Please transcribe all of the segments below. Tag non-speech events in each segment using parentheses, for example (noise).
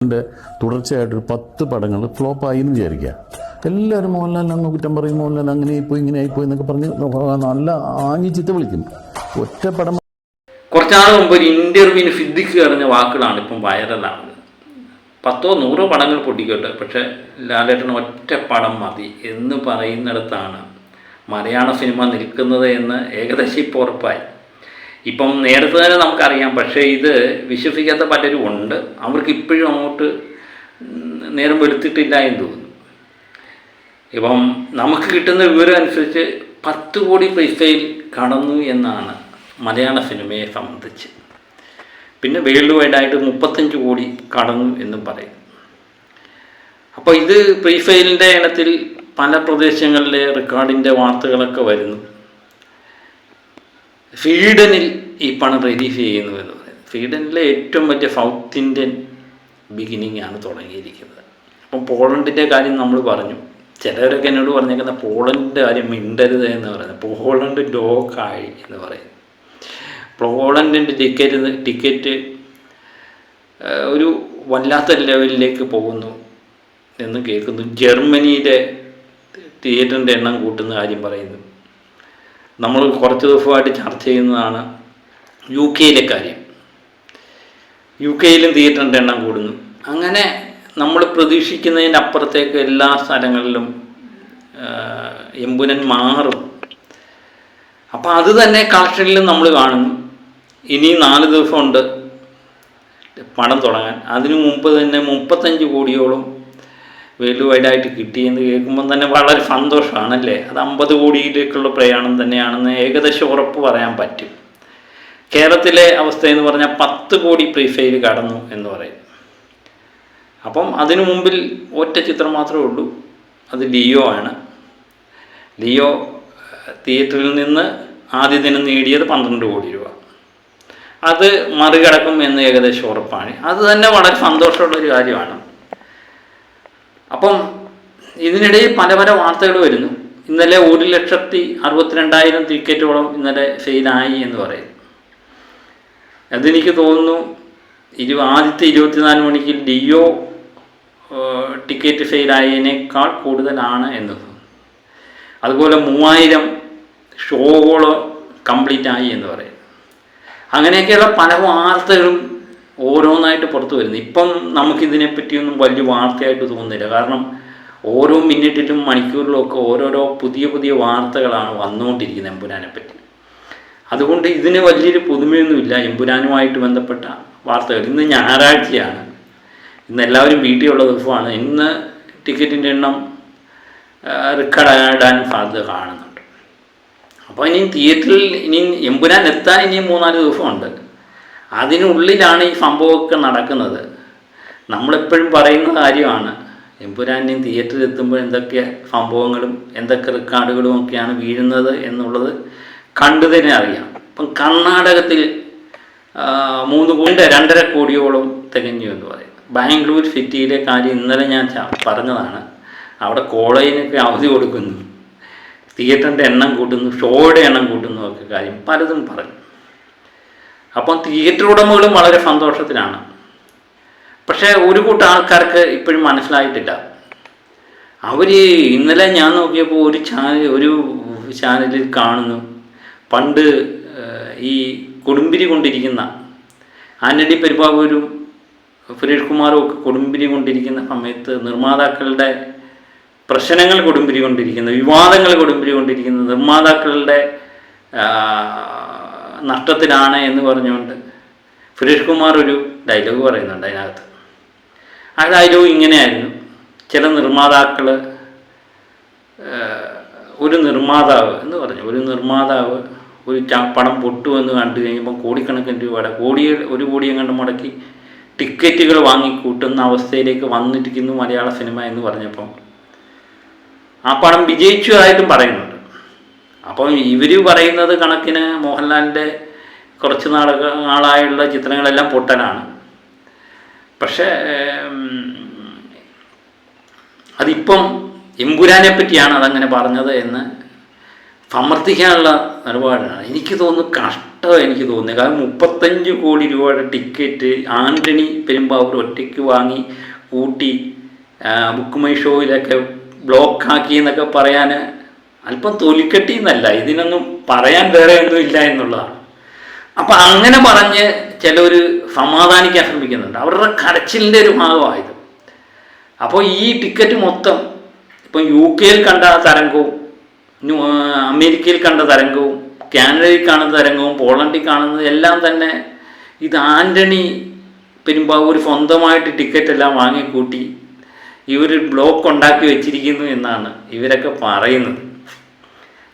ന്റെ തുടർച്ചയായിട്ടൊരു പത്ത് പടങ്ങൾ ഫ്ലോപ്പായി എന്ന് വിചാരിക്കുക. എല്ലാവരും മോഹൻലാലിനാണ് കുറ്റം പറയും മോഹൻലാൽ അങ്ങനെ ആയിപ്പോയി ഇങ്ങനെ ആയിപ്പോയി എന്നൊക്കെ പറഞ്ഞ് നല്ല ആഞ്ഞി ചിത്ത വിളിക്കും. ഒറ്റ പടം കുറച്ചാൾ മുമ്പ് ഒരു ഇന്റർവ്യൂവിന് സിദ്ദിഖ് പറഞ്ഞ വാക്കുകളാണ് ഇപ്പം വൈറലാവുന്നത്. പത്തോ നൂറോ പടങ്ങൾ പൊട്ടിക്കോട്ടെ പക്ഷേ ലാലേട്ടന് ഒറ്റ പടം മതി എന്ന് പറയുന്നിടത്താണ് മലയാള സിനിമ നിൽക്കുന്നത് എന്ന് ഏകദേശം ഇപ്പോൾ ഉറപ്പായി. ഇപ്പം നേരത്തെ തന്നെ നമുക്കറിയാം പക്ഷേ ഇത് വിശ്വസിക്കാത്ത പലരും ഉണ്ട്. അവർക്ക് ഇപ്പോഴും അങ്ങോട്ട് നേരം വെളുത്തിട്ടില്ല എന്ന് തോന്നുന്നു. ഇപ്പം നമുക്ക് കിട്ടുന്ന വിവരം അനുസരിച്ച് പത്ത് കോടി പൈസയിൽ കടന്നു എന്നാണ് മലയാള സിനിമയെ സംബന്ധിച്ച്. പിന്നെ വേൾഡ് വൈഡായിട്ട് മുപ്പത്തഞ്ച് കോടി കടന്നു എന്നും പറയും അപ്പോൾ ഇത് പ്രീഫെയിലിന്റെ ഇനത്തിൽ പല പ്രദേശങ്ങളിലെ റെക്കോർഡിന്റെ വാർത്തകളൊക്കെ വരുന്നു. സ്വീഡനിൽ ഈ പണം റിലീഫ് ചെയ്യുന്നു എന്ന് പറയുന്നത്. സ്വീഡനിലെ ഏറ്റവും വലിയ സൗത്ത് ഇന്ത്യൻ ബിഗിനിങ് ആണ് തുടങ്ങിയിരിക്കുന്നത്. അപ്പം പോളണ്ടിന്റെ കാര്യം നമ്മൾ പറഞ്ഞു. ചിലരൊക്കെ എന്നോട് പറഞ്ഞേക്കുന്ന പോളണ്ടിന്റെ കാര്യം മിണ്ടരുത് എന്ന് പറയുന്നത്. പോളണ്ട് ലോക്കായി എന്ന് പറയുന്നത് പോളണ്ടിന്റെ ടിക്കറ്റ് ടിക്കറ്റ് ഒരു വല്ലാത്ത ലെവലിലേക്ക് പോകുന്നു എന്ന് കേൾക്കുന്നു. ജർമ്മനിയിലെ തിയേറ്ററിന്റെ എണ്ണം കൂട്ടുന്ന കാര്യം പറയുന്നു. നമ്മൾ കുറച്ച് ദിവസമായിട്ട് ചർച്ച ചെയ്യുന്നതാണ് യു കെയിലെ കാര്യം. യു കെയിലും തിയേറ്ററിന്റെ എണ്ണം കൂടുന്നു. അങ്ങനെ നമ്മൾ പ്രതീക്ഷിക്കുന്നതിന്റെ അപ്പുറത്തേക്ക് എല്ലാ സ്ഥലങ്ങളിലും എമ്പുനൻ മാറും. അപ്പോൾ അത് തന്നെ കളക്ഷനിലും നമ്മൾ കാണുന്നു. ഇനി നാല് ദിവസമുണ്ട് പണം തുടങ്ങാൻ. അതിനു മുമ്പ് തന്നെ മുപ്പത്തഞ്ച് കോടിയോളം വേൾഡ് വൈഡായിട്ട് കിട്ടിയെന്ന് കേൾക്കുമ്പോൾ തന്നെ വളരെ സന്തോഷമാണല്ലേ അത് അമ്പത് കോടിയിലേക്കുള്ള പ്രയാണം തന്നെയാണെന്ന് ഏകദേശം ഉറപ്പ് പറയാൻ പറ്റും. കേരളത്തിലെ അവസ്ഥ എന്ന് പറഞ്ഞാൽ പത്ത് കോടി പ്രീഫെയിൽ കടന്നു എന്ന് പറയും. അപ്പം അതിനു മുമ്പിൽ ഒറ്റ ചിത്രം മാത്രമേ ഉള്ളൂ. അത് ലിയോ ആണ്. ലിയോ തിയേറ്ററിൽ നിന്ന് ആദ്യ ദിനം നേടിയത് പന്ത്രണ്ട് കോടി രൂപ. അത് മറികടക്കും എന്ന് ഏകദേശം ഉറപ്പാണ്. അത് തന്നെ വളരെ സന്തോഷമുള്ള ഒരു കാര്യമാണ്. അപ്പം ഇതിനിടയിൽ പല പല വാർത്തകൾ വരുന്നു. ഇന്നലെ ഒരു ലക്ഷത്തി അറുപത്തിരണ്ടായിരം ടിക്കറ്റോളം ഇന്നലെ സെയിലായി എന്ന് പറയും അതെനിക്ക് തോന്നുന്നു ഇരു ആദ്യത്തെ ഇരുപത്തിനാല് മണിക്ക് ഡിയോ ടിക്കറ്റ് സെയിലായതിനേക്കാൾ കൂടുതലാണ് എന്ന് അതുപോലെ മൂവായിരം ഷോകൾ കംപ്ലീറ്റ് ആയി എന്ന് പറയും അങ്ങനെയൊക്കെയുള്ള പല വാർത്തകളും ഓരോന്നായിട്ട് പുറത്തു വരുന്നു. ഇപ്പം നമുക്കിതിനെ പറ്റിയൊന്നും വലിയ വാർത്തയായിട്ട് തോന്നുന്നില്ല. കാരണം ഓരോ മിനിറ്റിലും മണിക്കൂറിലും ഒക്കെ ഓരോരോ പുതിയ പുതിയ വാർത്തകളാണ് വന്നുകൊണ്ടിരിക്കുന്നത് എമ്പുരാനെ പറ്റി. അതുകൊണ്ട് ഇതിന് വലിയൊരു പുതുമയൊന്നുമില്ല. എമ്പുരാനുമായിട്ട് ബന്ധപ്പെട്ട വാർത്തകൾ. ഇന്ന് ഞായറാഴ്ചയാണ്. ഇന്ന് എല്ലാവരും വീട്ടിലുള്ള ദിവസമാണ്. ഇന്ന് ടിക്കറ്റിന്റെ എണ്ണം റിക്കാർഡാൻ സാധ്യത കാണുന്നുണ്ട്. അപ്പോൾ ഇനി തിയേറ്ററിൽ ഇനി എമ്പുരാൻ എത്താൻ ഇനിയും മൂന്നാൽ ദിവസമുണ്ട്. അതിനുള്ളിലാണ് ഈ സംഭവമൊക്കെ നടക്കുന്നത്. നമ്മളെപ്പോഴും പറയുന്ന കാര്യമാണ് എമ്പുരാന്റെയും തിയേറ്ററിൽ എത്തുമ്പോൾ എന്തൊക്കെ സംഭവങ്ങളും എന്തൊക്കെ റെക്കോർഡുകളും ഒക്കെയാണ് വീഴുന്നത് എന്നുള്ളത് കണ്ടു തന്നെ അറിയാം. ഇപ്പം കർണാടകത്തിൽ മൂന്ന് കോടി രണ്ടര കോടിയോളം തികഞ്ഞു എന്ന് പറയും. ബാംഗ്ലൂർ സിറ്റിയിലെ കാര്യം ഇന്നലെ ഞാൻ പറഞ്ഞതാണ്. അവിടെ കോളേജിനൊക്കെ അവധി കൊടുക്കുന്നു. തിയേറ്ററിന്റെ എണ്ണം കൂട്ടുന്നു ഷോയുടെ എണ്ണം കൂട്ടുന്നു ഒക്കെ കാര്യം പലതും പറഞ്ഞു. അപ്പം തിയേറ്റർ ഉടമകളും വളരെ സന്തോഷത്തിലാണ്. പക്ഷേ ഒരു കൂട്ടം ആൾക്കാർക്ക് ഇപ്പോഴും മനസ്സിലായിട്ടില്ല. അവർ ഇന്നലെ ഞാൻ നോക്കിയപ്പോൾ ഒരു ചാനൽ ഒരു ചാനലിൽ കാണുന്നു. പണ്ട് ഈ കൊടുമ്പിരി കൊണ്ടിരിക്കുന്ന ആന്റണി പെരുമ്പാവൂരും സുരേഷ് കുമാറും ഒക്കെ കൊടുമ്പിരി കൊണ്ടിരിക്കുന്ന സമയത്ത് നിർമ്മാതാക്കളുടെ പ്രശ്നങ്ങൾ കൊടുമ്പിരി കൊണ്ടിരിക്കുന്ന വിവാദങ്ങൾ കൊടുമ്പിരി കൊണ്ടിരിക്കുന്ന. നിർമ്മാതാക്കളുടെ നഷ്ടത്തിലാണ് എന്ന് പറഞ്ഞുകൊണ്ട് സുരേഷ് കുമാർ ഒരു ഡയലോഗ് പറയുന്നുണ്ട് അതിനകത്ത്. ആ ഡയലോഗ് ഇങ്ങനെയായിരുന്നു. ചില നിർമ്മാതാക്കൾ ഒരു നിർമ്മാതാവ് എന്ന് പറഞ്ഞു. ഒരു നിർമ്മാതാവ് ഒരു ച- പൊട്ടു എന്ന് കണ്ടു കഴിയുമ്പോൾ കോടിക്കണക്കിന് രൂപയുടെ കോടികൾ ഒരു കോടിയും കണ്ട് മുടക്കി ടിക്കറ്റുകൾ വാങ്ങിക്കൂട്ടുന്ന അവസ്ഥയിലേക്ക് വന്നിരിക്കുന്നു മലയാള സിനിമ എന്ന് പറഞ്ഞപ്പം. ആ പണം വിജയിച്ചതായിട്ടും പറയുന്നുണ്ട് അപ്പം ഇവർ പറയുന്നത് കണക്കിന് മോഹൻലാലിന്റെ കുറച്ച് നാളക നാളായുള്ള ചിത്രങ്ങളെല്ലാം പൊട്ടനാണ്. പക്ഷേ അതിപ്പം എമ്പുരാനെ പറ്റിയാണ് അതങ്ങനെ പറഞ്ഞത് എന്ന് സമർത്ഥിക്കാനുള്ള നിലപാടാണ് എനിക്ക് തോന്നുന്നു കഷ്ടം എനിക്ക് തോന്നുന്നു. കാരണം മുപ്പത്തഞ്ച് കോടി രൂപയുടെ ടിക്കറ്റ് ആന്റണി പെരുമ്പാവൂർ ഒറ്റയ്ക്ക് വാങ്ങി കൂട്ടി ബുക്ക് മൈ ഷോയിലൊക്കെ ബ്ലോക്കാക്കി എന്നൊക്കെ പറയാൻ അല്പം തൊലിക്കെട്ടി എന്നല്ല ഇതിനൊന്നും പറയാൻ വേറെ ഒന്നും ഇല്ല എന്നുള്ളതാണ്. അപ്പം അങ്ങനെ പറഞ്ഞ് ചിലർ സമാധാനിക്കാൻ ശ്രമിക്കുന്നുണ്ട്. അവരുടെ കരച്ചിലിന്റെ ഒരു ഭാഗമായത്. അപ്പോൾ ഈ ടിക്കറ്റ് മൊത്തം ഇപ്പം യു കെയിൽ കണ്ട തരംഗവും അമേരിക്കയിൽ കണ്ട തരംഗവും കാനഡയിൽ കാണുന്ന തരംഗവും പോളണ്ടിൽ കാണുന്നത് എല്ലാം തന്നെ ഇത് ആന്റണി പെരുമ്പാവൂർ സ്വന്തമായിട്ട് ടിക്കറ്റ് എല്ലാം വാങ്ങിക്കൂട്ടി ഇവർ ബ്ലോക്ക് ഉണ്ടാക്കി വെച്ചിരിക്കുന്നു എന്നാണ് ഇവരൊക്കെ പറയുന്നത്.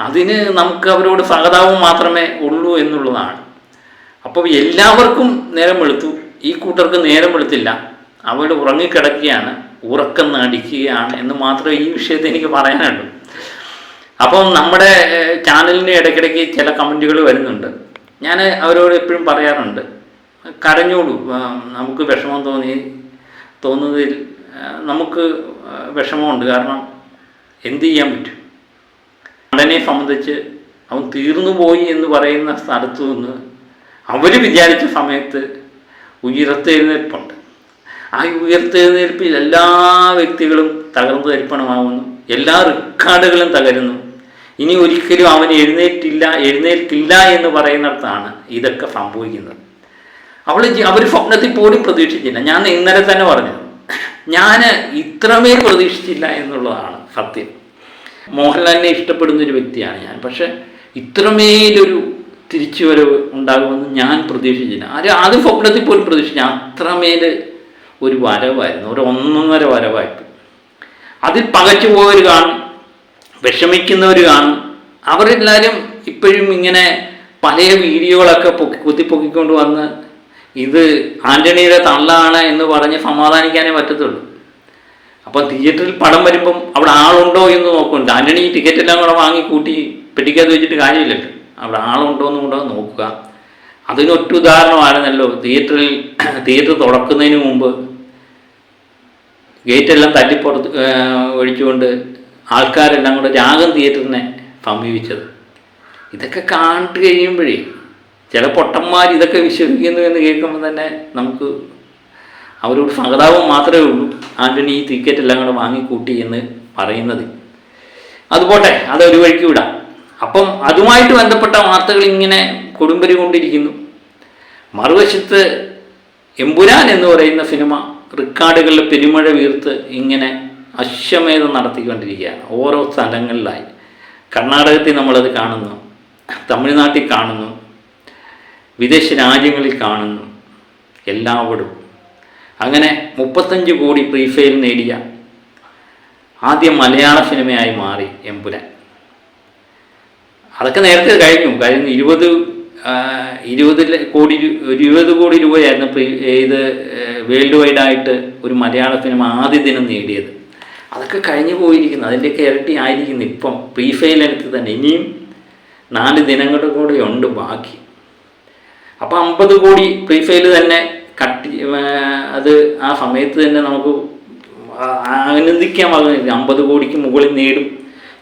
അതിന് നമുക്ക് അവരോട് സഹതാപം മാത്രമേ ഉള്ളൂ എന്നുള്ളതാണ്. അപ്പോൾ എല്ലാവർക്കും നേരം വെളുത്തു. ഈ കൂട്ടർക്ക് നേരം വെളുത്തില്ല. അവർ ഉറങ്ങിക്കിടക്കുകയാണ് ഉറക്കം നടിക്കുകയാണ് എന്ന് മാത്രമേ ഈ വിഷയത്തിൽ എനിക്ക് പറയാനുള്ളൂ. അപ്പം നമ്മുടെ ചാനലിന് ഇടയ്ക്കിടയ്ക്ക് ചില കമന്റുകൾ വരുന്നുണ്ട്. ഞാൻ അവരോട് എപ്പോഴും പറയാറുണ്ട്. കരഞ്ഞോളൂ. നമുക്ക് വിഷമം തോന്നി തോന്നുന്നതിൽ നമുക്ക് വിഷമമുണ്ട്. കാരണം എന്ത് ചെയ്യാൻ പറ്റും? നടനെ സംബന്ധിച്ച് അവൻ തീർന്നു പോയി എന്ന് പറയുന്ന സ്ഥലത്തു നിന്ന് അവർ വിചാരിച്ച സമയത്ത് ഉയർത്തെഴുന്നേൽപ്പുണ്ട്. ആ ഉയർത്തെഴുന്നേൽപ്പിൽ എല്ലാ വ്യക്തികളും തകർന്നു തരിപ്പണമാകുന്നു എല്ലാ റെക്കോർഡുകളും തകരുന്നു. ഇനി ഒരിക്കലും അവൻ എഴുന്നേറ്റില്ല എഴുന്നേൽക്കില്ല എന്ന് പറയുന്നിടത്താണ് ഇതൊക്കെ സംഭവിക്കുന്നത്. അവൾ അവർ സ്വപ്നത്തിൽ പോലും പ്രതീക്ഷിച്ചില്ല. ഞാൻ ഇന്നലെ തന്നെ പറഞ്ഞു ഞാൻ ഇത്രമേൽ പ്രതീക്ഷിച്ചില്ല എന്നുള്ളതാണ് സത്യം. മോഹൻലാലിനെ ഇഷ്ടപ്പെടുന്ന ഒരു വ്യക്തിയാണ് ഞാൻ. പക്ഷെ ഇത്രമേലൊരു തിരിച്ചുവരവ് ഉണ്ടാകുമെന്ന് ഞാൻ പ്രതീക്ഷിച്ചില്ല. ആരും ആദ്യം സ്വപ്നത്തിൽ പോലും പ്രതീക്ഷിച്ചില്ല. അത്രമേൽ ഒരു വരവായിരുന്നു. ഒരു ഒന്നൊന്നര വരവായിട്ട്. അതിൽ പകച്ചു പോയവർ കാണും വിഷമിക്കുന്നവർ കാണും. അവരെല്ലാവരും ഇപ്പോഴും ഇങ്ങനെ പല വീഡിയോകളൊക്കെ പൊക്കി കുത്തിപ്പൊക്കിക്കൊണ്ട് വന്ന് ഇത് ആന്റണിയുടെ തള്ളാണ് എന്ന് പറഞ്ഞ് സമാധാനിക്കാനേ പറ്റത്തുള്ളൂ. അപ്പം തിയേറ്ററിൽ പടം വരുമ്പം അവിടെ ആളുണ്ടോ എന്ന് നോക്കും. ആന്റണി ടിക്കറ്റ് എല്ലാം കൂടെ വാങ്ങി കൂട്ടി പെട്ടിക്കകത്ത് വെച്ചിട്ട് കാര്യമില്ലല്ലോ. അവിടെ ആളുണ്ടോ എന്നും കൂടെ നോക്കുക. അതിനൊറ്റ ഉദാഹരണമായിരുന്നല്ലോ. തിയേറ്ററിൽ (clears throat) തിയേറ്റർ തുറക്കുന്നതിന് മുമ്പ് ഗേറ്റെല്ലാം തല്ലിപ്പുറത്ത് ഒഴിച്ചുകൊണ്ട് ആൾക്കാരെല്ലാം കൂടെ രാഗം തിയേറ്ററിനെ സമീപിച്ചത്. ഇതൊക്കെ കണ്ടു കഴിയുമ്പോഴേ ചില പൊട്ടന്മാർ ഇതൊക്കെ വിശ്വസിക്കുന്നു എന്ന് കേൾക്കുമ്പോൾ തന്നെ നമുക്ക് അവരോട് സഹതാപം മാത്രമേ ഉള്ളൂ. ആന്റണി ഈ ടിക്കറ്റ് എല്ലാം കൂടെ വാങ്ങിക്കൂട്ടി എന്ന് പറയുന്നത്. അതുപോട്ടെ അത് ഒരു വഴിക്ക് വിടാം. അപ്പം അതുമായിട്ട് ബന്ധപ്പെട്ട വാർത്തകൾ ഇങ്ങനെ കൊടുമ്പരി കൊണ്ടിരിക്കുന്നു. മറുവശത്ത് എമ്പുരാൻ എന്ന് പറയുന്ന സിനിമ റിക്കാർഡുകളിൽ പെരുമഴ വീർത്ത് ഇങ്ങനെ അശ്വമേധം നടത്തിക്കൊണ്ടിരിക്കുകയാണ്. ഓരോ സ്ഥലങ്ങളിലായി. കർണാടകത്തിൽ നമ്മളത് കാണുന്നു. തമിഴ്നാട്ടിൽ കാണുന്നു. വിദേശ രാജ്യങ്ങളിൽ കാണുന്നു. എല്ലാവിടും. അങ്ങനെ മുപ്പത്തഞ്ച് കോടി പ്രീഫെയിൽ നേടിയ ആദ്യ മലയാള സിനിമയായി മാറി എമ്പുരാൻ. അതൊക്കെ നേരത്തെ കഴിഞ്ഞു. കഴിഞ്ഞ ഇരുപത് ഇരുപത് കോടി ഇരുപത് കോടി രൂപയായിരുന്നു ഇത് വേൾഡ് വൈഡായിട്ട് ഒരു മലയാള സിനിമ ആദ്യ ദിനം നേടിയത്. അതൊക്കെ കഴിഞ്ഞു പോയിരിക്കുന്നു. അതിന്റെയൊക്കെ ഇരട്ടി ആയിരിക്കുന്നു ഇപ്പം. പ്രീഫെയിൽ എടുത്ത് തന്നെ. ഇനിയും നാല് ദിനങ്ങളുടെ കൂടെ ഉണ്ട് ബാക്കി. അപ്പോൾ അമ്പത് കോടി പ്രീഫെയിൽ തന്നെ കട്ടി അത് ആ സമയത്ത് തന്നെ നമുക്ക് ആനന്ദിക്കാമാകുന്നില്ല അമ്പത് കോടിക്ക് മുകളിൽ നേടും.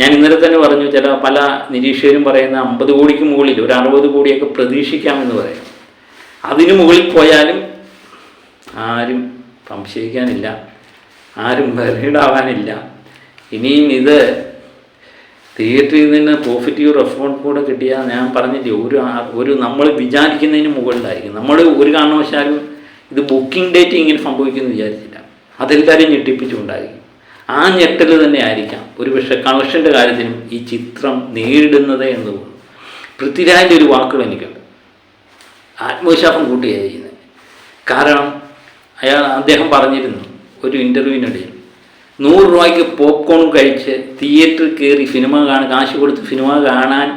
ഞാൻ ഇന്നലെ തന്നെ പറഞ്ഞു ചില പല നിരീക്ഷകരും പറയുന്ന അമ്പത് കോടിക്ക് മുകളിൽ ഒരു അറുപത് കോടിയൊക്കെ പ്രതീക്ഷിക്കാമെന്ന് പറയാം. അതിന് മുകളിൽ പോയാലും ആരും സംശയിക്കാനില്ല. ആരും വെറീഡാവാനില്ല. ഇനിയും ഇത് തിയേറ്ററിൽ നിന്ന് പോസിറ്റീവ് റെസ്പോൺസ് കൂടെ കിട്ടിയാൽ ഞാൻ പറഞ്ഞില്ലേ ഒരു ഒരു നമ്മൾ വിചാരിക്കുന്നതിന് മുകളിലായിരിക്കും. നമ്മൾ ഒരു കാരണവശാലും ഇത് ബുക്കിംഗ് ഡേറ്റ് ഇങ്ങനെ സംഭവിക്കുമെന്ന് വിചാരിച്ചില്ല. അതെല്ലാവരും ഞെട്ടിപ്പിച്ചുണ്ടായി ആ ഞെട്ടൽ തന്നെ ആയിരിക്കാം. ഒരു പക്ഷേ കണക്ഷന്റെ കാര്യത്തിനും ഈ ചിത്രം നേരിടുന്നത് എന്ന് തോന്നുന്നു പൃഥ്വിരാജിന്റെ ഒരു വാക്കുകൾ എനിക്കുണ്ട്. ആത്മവിശ്വാസം കൂട്ടുകയാണ് ചെയ്യുന്നത്. കാരണം അയാൾ അദ്ദേഹം പറഞ്ഞിരുന്നു ഒരു ഇന്റർവ്യൂവിനിടയിൽ നൂറ് രൂപയ്ക്ക് പോപ്കോൺ കഴിച്ച് തിയേറ്ററിൽ കയറി സിനിമ കാണാൻ കാശ് കൊടുത്ത് സിനിമ കാണാൻ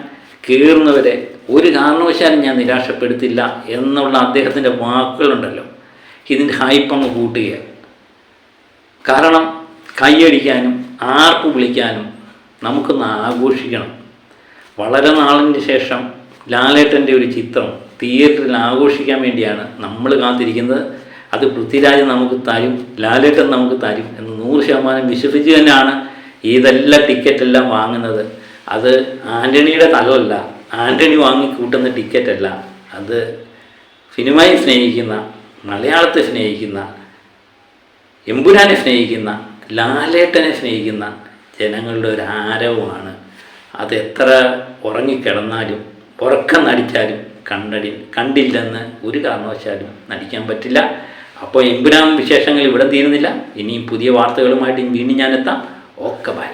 കയറുന്നവരെ ഒരു കാരണവശാലും ഞാൻ നിരാശപ്പെടുത്തില്ല എന്നുള്ള അദ്ദേഹത്തിന്റെ വാക്കുകളുണ്ടല്ലോ. ഇതിന്റെ ഹൈപ്പ് അങ്ങ് കൂട്ടുകയാണ്. കാരണം കൈയടിക്കാനും ആർപ്പ് വിളിക്കാനും നമുക്കൊന്ന് ആഘോഷിക്കണം. വളരെ നാളിന് ശേഷം ലാലേട്ടന്റെ ഒരു ചിത്രം തിയേറ്ററിൽ ആഘോഷിക്കാൻ വേണ്ടിയാണ് നമ്മൾ കാത്തിരിക്കുന്നത്. അത് പൃഥ്വിരാജ് നമുക്ക് തരും ലാലേട്ടൻ നമുക്ക് തരും എന്ന് നൂറ് ശതമാനം വിശ്വസിച്ച് തന്നെയാണ് ഇതെല്ലാം ടിക്കറ്റെല്ലാം വാങ്ങുന്നത്. അത് ആന്റണിയുടെ തലമല്ല ആന്റണി വാങ്ങി കൂട്ടുന്ന ടിക്കറ്റല്ല അത് സിനിമയെ സ്നേഹിക്കുന്ന മലയാളത്തെ സ്നേഹിക്കുന്ന എമ്പുരാനെ സ്നേഹിക്കുന്ന ലാലേട്ടനെ സ്നേഹിക്കുന്ന ജനങ്ങളുടെ ഒരു ആരവമാണ്. അത് എത്ര ഉറങ്ങിക്കിടന്നാലും ഉറക്കം നടിച്ചാലും കണ്ടടി കണ്ടില്ലെന്ന് ഒരു കാരണവശാലും നടിക്കാൻ പറ്റില്ല. അപ്പോൾ എമ്പുരാൻ വിശേഷങ്ങൾ ഇവിടെ തീരുന്നില്ല. ഇനിയും പുതിയ വാർത്തകളുമായിട്ട് വീണ്ടും ഞാനെത്താം. Okay bye.